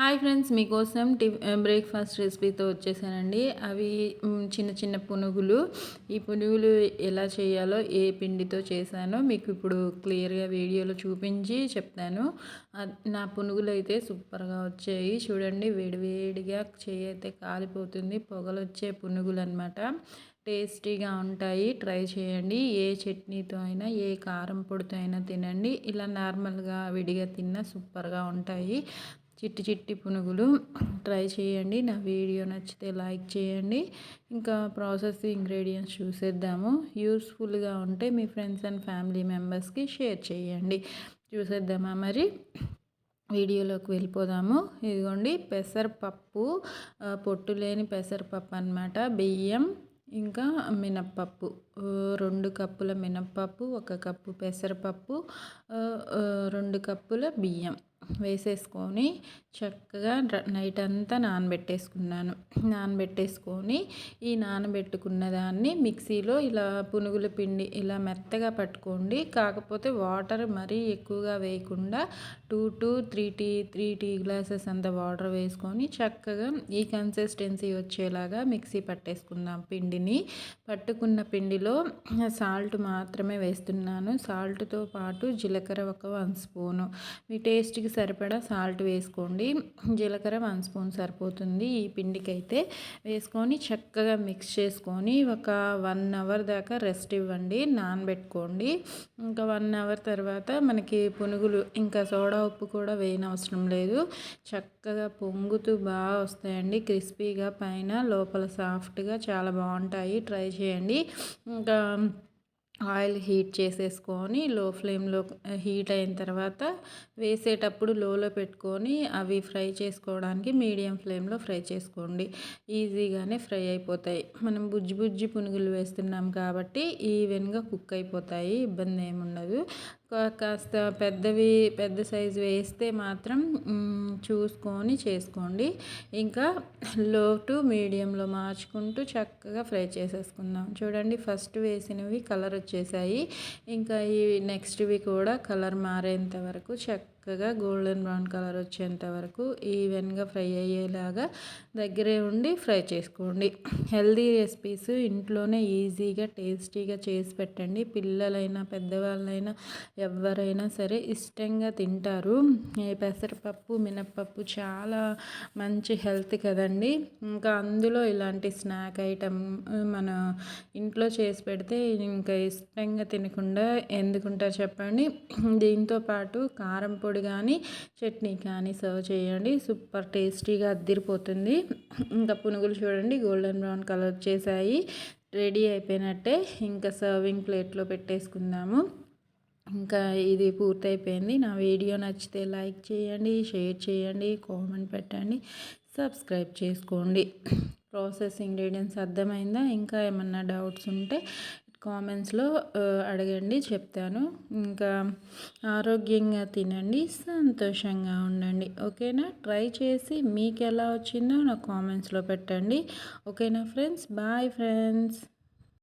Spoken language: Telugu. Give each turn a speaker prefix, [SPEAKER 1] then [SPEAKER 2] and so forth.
[SPEAKER 1] హాయ్ ఫ్రెండ్స్ మీకోసం టి బ్రేక్ఫాస్ట్ రెసిపీతో వచ్చేసానండి. అవి చిన్న చిన్న పునుగులు. ఈ పునుగులు ఎలా చేయాలో ఏ పిండితో చేశానో మీకు ఇప్పుడు క్లియర్గా వీడియోలో చూపించి చెప్తాను. నా పునుగులు అయితే సూపర్గా వచ్చాయి. చూడండి వేడివేడిగా చేయి అయితే కాలిపోతుంది. పొగలు వచ్చే పునుగులు అనమాట టేస్టీగా ఉంటాయి. ట్రై చేయండి. ఏ చట్నీతో అయినా ఏ కారం పొడితో అయినా తినండి. ఇలా నార్మల్గా విడిగా తిన్నా సూపర్గా ఉంటాయి. చిట్టి చిట్టి పునుగులు ట్రై చేయండి. నా వీడియో నచ్చితే లైక్ చేయండి. ఇంకా ప్రాసెస్ ఇంగ్రీడియంట్స్ చూసేద్దాము. యూస్ఫుల్గా ఉంటే మీ ఫ్రెండ్స్ అండ్ ఫ్యామిలీ మెంబర్స్కి షేర్ చేయండి. చూసేద్దామా మరి? వీడియోలోకి వెళ్ళిపోదాము. ఇదిగోండి పెసరపప్పు పొట్టు లేని పెసరపప్పు అనమాట బియ్యం ఇంకా మినప్పప్పు. రెండు కప్పుల మినప్పప్పు ఒక కప్పు పెసరపప్పు రెండు కప్పుల బియ్యం. వేసేసుకొని చక్కగా నైట్ అంతా నానబెట్టేసుకున్నాను. నానబెట్టేసుకొని ఈ నానబెట్టుకున్న దాన్ని మిక్సీలో ఇలా పునుగుల పిండి ఇలా మెత్తగా పట్టుకోండి. కాకపోతే వాటర్ మరీ ఎక్కువగా వేయకుండా two to three tea three tea glasses అంత వాటర్ వేసుకొని చక్కగా ఈ కన్సిస్టెన్సీ వచ్చేలాగా మిక్సీ పట్టేసుకుందాం పిండిని. పట్టుకున్న పిండిలో సాల్ట్ మాత్రమే వేస్తున్నాను. సాల్ట్తో పాటు జీలకర్ర ఒక వన్ స్పూను. మీ టేస్ట్కి సరిపడా సాల్ట్ వేసుకోండి. జీలకర్ర వన్ స్పూన్ సరిపోతుంది. ఈ పిండికి అయితే వేసుకొని చక్కగా మిక్స్ చేసుకొని ఒక వన్ అవర్ దాకా రెస్ట్ ఇవ్వండి. నానబెట్టుకోండి. ఇంకా వన్ అవర్ తర్వాత మనకి పునుగులు ఇంకా సోడా ఉప్పు కూడా వేయనవసరం లేదు. చక్కగా పొంగుతూ బాగా వస్తాయండి. క్రిస్పీగా పైన లోపల సాఫ్ట్గా చాలా బాగుంటాయి. ట్రై చేయండి. ఇంకా ఆయిల్ హీట్ చేసేసుకొని లో ఫ్లేమ్లో హీట్ అయిన తర్వాత వేసేటప్పుడు లోలో పెట్టుకొని అవి ఫ్రై చేసుకోవడానికి మీడియం ఫ్లేమ్లో ఫ్రై చేసుకోండి. ఈజీగానే ఫ్రై అయిపోతాయి. మనం బుజ్జి బుజ్జి పునుగులు వేస్తున్నాం కాబట్టి ఈవెన్గా కుక్ అయిపోతాయి. ఇబ్బంది ఏముండదు. కాస్త పెద్దవి పెద్ద సైజు వేస్తే మాత్రం చూసుకొని చేసుకోండి. ఇంకా లో టు మీడియంలో మార్చుకుంటూ చక్కగా ఫ్రై చేసేసుకుందాం. చూడండి ఫస్ట్ వేసినవి కలర్ వచ్చేసాయి. ఇంకా ఈ నెక్స్ట్వి కూడా కలర్ మారేంత వరకు చక్క చక్కగా గోల్డెన్ బ్రౌన్ కలర్ వచ్చేంత వరకు ఈవెన్గా ఫ్రై అయ్యేలాగా దగ్గరే ఉండి ఫ్రై చేసుకోండి. హెల్దీ రెసిపీస్ ఇంట్లోనే ఈజీగా టేస్టీగా చేసి పెట్టండి. పిల్లలైనా పెద్దవాళ్ళైనా ఎవరైనా సరే ఇష్టంగా తింటారు. ఈ పెసరపప్పు మినప్పప్పు చాలా మంచి హెల్త్ కదండి. ఇంకా అందులో ఇలాంటి స్నాక్ ఐటమ్ మన ఇంట్లో చేసి పెడితే ఇంకా ఇష్టంగా తినకుండా ఎందుకుంటారు చెప్పండి? దీంతో పాటు కారం పొడి పొడి కానీ చట్నీ కానీ సర్వ్ చేయండి. సూపర్ టేస్టీగా అద్దిరిపోతుంది. ఇంకా పునుగులు చూడండి గోల్డెన్ బ్రౌన్ కలర్ వచ్చేసాయి. రెడీ అయిపోయినట్టే ఇంకా సర్వింగ్ ప్లేట్లో పెట్టేసుకుందాము. ఇంకా ఇది పూర్తయిపోయింది. నా వీడియో నచ్చితే లైక్ చేయండి షేర్ చేయండి కామెంట్ పెట్టండి సబ్స్క్రైబ్ చేసుకోండి. ప్రాసెస్ ఇంగ్రీడియంట్స్ అర్థమైందా? ఇంకా ఏమన్నా డౌట్స్ ఉంటే కామెంట్స్లో అడగండి చెప్తాను. ఇంకా ఆరోగ్యంగా తినండి సంతోషంగా ఉండండి. ఓకేనా? ట్రై చేసి మీకు ఎలా వచ్చిందో నా కామెంట్స్లో పెట్టండి. ఓకేనా ఫ్రెండ్స్? Bye friends.